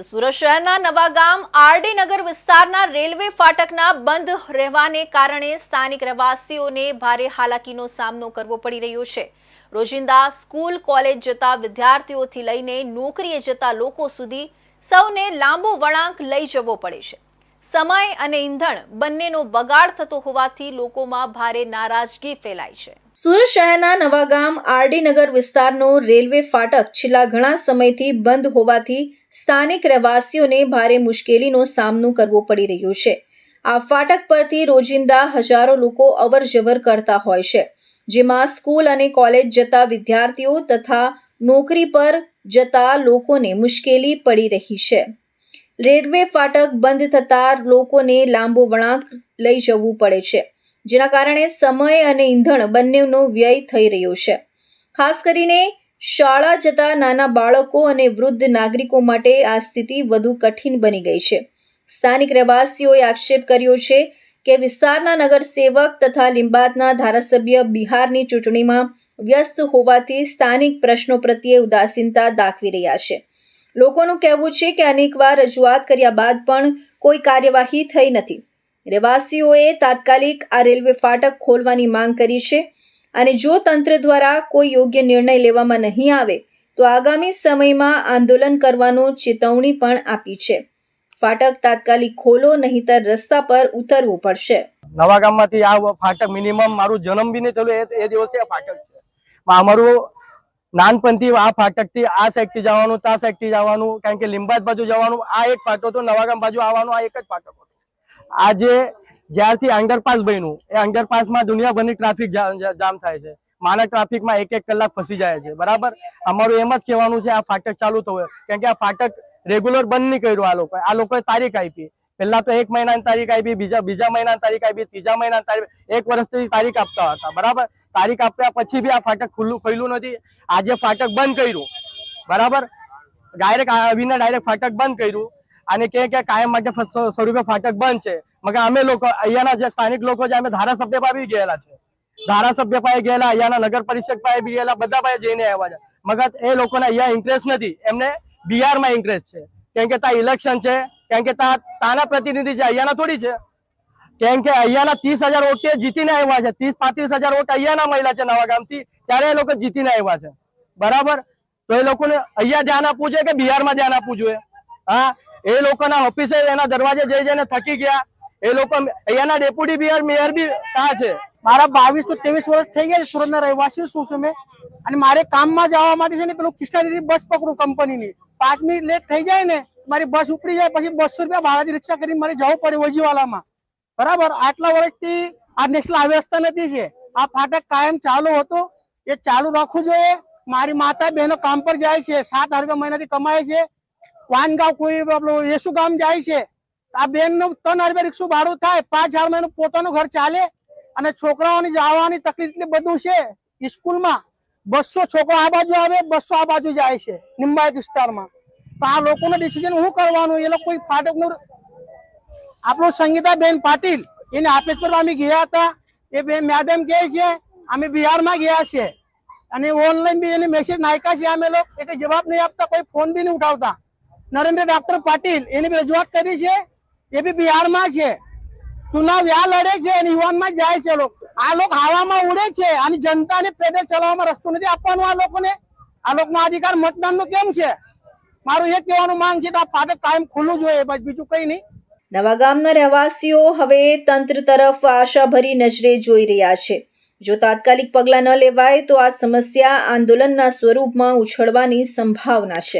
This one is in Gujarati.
સુરત શહેરના નવાગામ આરડી નગર વિસ્તારના રેલવે ફાટકના બંધ રહેવાને કારણે સ્થાનિક રહેવાસીઓને ભારે હાલાકીનો સામનો કરવો પડી રહ્યો છે. રોજિંદા સ્કૂલ, કોલેજ જતા વિદ્યાર્થીઓથી લઈને નોકરીએ જતા લોકો સુધી સૌને લાંબો વળાંક લઈ જવો પડે છે. સમય અને ઈંધણ બંનેનો બગાડ થતો હોવાથી લોકોમાં ભારે નારાજગી ફેલાય છે. સુરત શહેરના નવાગામ આરડી નગર વિસ્તારનો રેલવે ફાટક છેલ્લા ઘણા સમયથી બંધ હોવાથી સ્થાનિક રહેવાસીઓને ભારે મુશ્કેલીનો સામનો કરવો પડી રહ્યો છે. આ ફાટક પરથી રોજિંદા હજારો લોકો અવર જવર કરતા હોય છે, જેમાં સ્કૂલ અને કોલેજ જતા વિદ્યાર્થીઓ તથા નોકરી પર જતા લોકોને મુશ્કેલી પડી રહી છે. રેલવે ફાટક બંધ થતા લોકોને લાંબો વળાંક લઈ જવું પડે છે, જેના કારણે સમય અને ઈંધણ બંનેનો વ્યય થઈ રહ્યો છે. ખાસ કરીને શાળા જતા નાના બાળકો અને વૃદ્ધ નાગરિકો માટે આ સ્થિતિ વધુ કઠિન બની ગઈ છે. સ્થાનિક રહેવાસીઓએ આક્ષેપ કર્યો છે કે વિસ્તારના નગરસેવક તથા લિંબાતના ધારાસભ્ય બિહારની ચૂંટણીમાં વ્યસ્ત હોવાથી સ્થાનિક પ્રશ્નો પ્રત્યે ઉદાસીનતા દાખવી રહ્યા છે. લોકોનું કહેવું છે કે અનેકવાર રજૂઆત કર્યા બાદ પણ કોઈ કાર્યવાહી થઈ નથી. રહેવાસીઓએ તાત્કાલિક આ રેલવે ફાટક ખોલવાની માંગ કરી છે અને જો તંત્ર દ્વારા કોઈ યોગ્ય નિર્ણય લેવામાં નહીં આવે, તો આગામી સમયમાં આંદોલન કરવાનો ચેતવણી પણ આપી છે. ફાટક તાત્કાલિક ખોલો, નહીંતર રસ્તા પર ઉતરવું પડશે. નવા ગામમાંથી આ ફાટક મિનિમમ મારું જન્મ બી નહીં થયેલું એ દિવસથી ફાટક છે. અમારું નાનપણથી આ ફાટકથી, આ સાઈડથી જવાનું ત્યાં સાઈડથી જવાનું, કારણ કે લીંબાદ બાજુ જવાનું, આ એક ફાટો હતો, નવાગામ બાજુ આવવાનું, આ એક જ ફાટક હતો. આજે જ્યારથી અંડરપાસ બન્યું, એ અંડરપાસમાં દુનિયાભરની ટ્રાફિક જામ થાય છે. માનવ ટ્રાફિકમાં એક એક કલાક ફસી જાય છે, બરાબર? અમારું એમ જ કહેવાનું છે, આ ફાટક ચાલુ થવું કારણ કે આ ફાટક રેગ્યુલર બંધ નહીં કર્યું આ લોકોએ. આ લોકોએ તારીખ આપી. પહેલા તો એક મહિનાની તારીખ આપી, બીજા બીજા મહિનાની તારીખ આપી, ત્રીજા મહિનાની તારીખ, એક વર્ષથી તારીખ આપતા હતા, બરાબર? તારીખ આપ્યા પછી બી આ ફાટક ખુલ્લું ખુલ્લું નથી. આજે ફાટક બંધ કર્યું. બરાબર? ડાયરેક્ટ આવીને ડાયરેક્ટ ફાટક બંધ કર્યું. અને કે કે કાયમ માટે સ્વરૂપે ફાટક બંધ છે. મગર અમે લોકો, અહીંયાના જે સ્થાનિક લોકો છે, અમે ધારાસભ્ય પાસે ગયેલા છે. ધારાસભ્ય પાસે ગયેલા, અહીંયાના નગર પરિષદ પાસે બી ગયેલા, બધા પાસે જઈને આવ્યા છે. મગર એ લોકોને અહીંયા ઇન્ટરેસ્ટ નથી. એમને બિહારમાં ઇન્ટરેસ્ટ છે. કેમ કે ત્યાં ઇલેક્શન છે. કેમ કે તાના પ્રતિનિધિ છે, અહીંયાના થોડી છે. કેમ કે અહીંયાના ત્રીસ હજાર વોટ જીતીને આવ્યા છે. ત્રીસ પાંત્રીસ હજાર વોટ અહીંયાના મહિલા છે નવા ગામથી, ત્યારે એ લોકો જીતીને આવ્યા છે. બરાબર? તો એ લોકોને અહીંયા ધ્યાન આપવું જોઈએ કે બિહારમાં ધ્યાન આપવું જોઈએ? હા? એ લોકોના ઓફિસે એના દરવાજે જઈ જઈને થકી ગયા. એ લોકો અહીંયાના ડેપ્યુટી બિહાર મેયર બી ત્યાં છે? મારા બાવીસ તો ત્રેવીસ વર્ષ થઈ ગયા સુરતના રહેવાસી શું છું મેં. અને મારે કામમાં જવા માટે છે ને પેલું કૃષ્ણાદેવી બસ પકડું કંપનીની. પાંચ મિનિટ લેટ થઈ જાય ને મારી બસ ઉપડી જાય, પછી બસો રૂપિયા ભાડાથી રિક્ષા કરીને મારે જવું પડે વજીવાલામાં બરાબર? આટલા વર્ષથી આ નેશનલ હાઈવે રસ્તા નથી છે. આ ફાટક કાયમ ચાલુ હતો. એ ચાલુ રાખવું જોઈએ. મારી માતા બહેનો કામ પર જાય છે. સાત હજાર રૂપિયા મહિનાથી કમાય છે. વાનગાંવ કોઈ આપણું યેસુ ગામ જાય છે. આ બેનનું ત્રણ હજાર રૂપિયા રિક્ષું ભાડું થાય. પાંચ હજાર મહિનો પોતાનું ઘર ચાલે. અને છોકરાઓની જવાની તકલીફ એટલી બધું છે સ્કૂલમાં. બસો છોકરો આ બાજુ આવે, બસો આ બાજુ જાય છે. નિંબાયત વિસ્તારમાં. તો આ લોકોનું ડિસિઝન શું કરવાનું? એ લોકો કોઈ આપણું સંગીતાબેન પાટીલ, એને પર અમે ગયા હતા. એ બે મેડમ કહે છે, અમે બિહારમાં ગયા છે અને ઓનલાઈન બી એને મેસેજ નાખ્યા છે, અમે લોકો એટલે જવાબ નહીં આપતા, કોઈ ફોન બી નહીં ઉઠાવતા. નરેન્દ્ર ડાક્ટર પાટીલ એની બી રજૂઆત કરી છે, એ બી બિહારમાં છે. ચુનાવ યા લડે છે અને યુવાનમાં જાય છે લોકો. આ લોકો હવામાં ઉડે છે અને જનતાને પેદલ ચલાવવામાં રસ્તો નથી આપવાનો આ લોકોને. આ લોકોનો અધિકાર મતદાનનો કેમ છે? મારું એ કહેવાનું માંગ છે કે આ ફાટક કાયમ ખુલ્લું જોઈએ બસ બીજું કઈ નહીં. નવા ગામના રહેવાસીઓ હવે તંત્ર તરફ આશાભરી નજરે જોઈ રહ્યા છે. જો તાત્કાલિક પગલાં ન લેવાય તો આ સમસ્યા આંદોલનના સ્વરૂપમાં ઉછળવાની સંભાવના છે.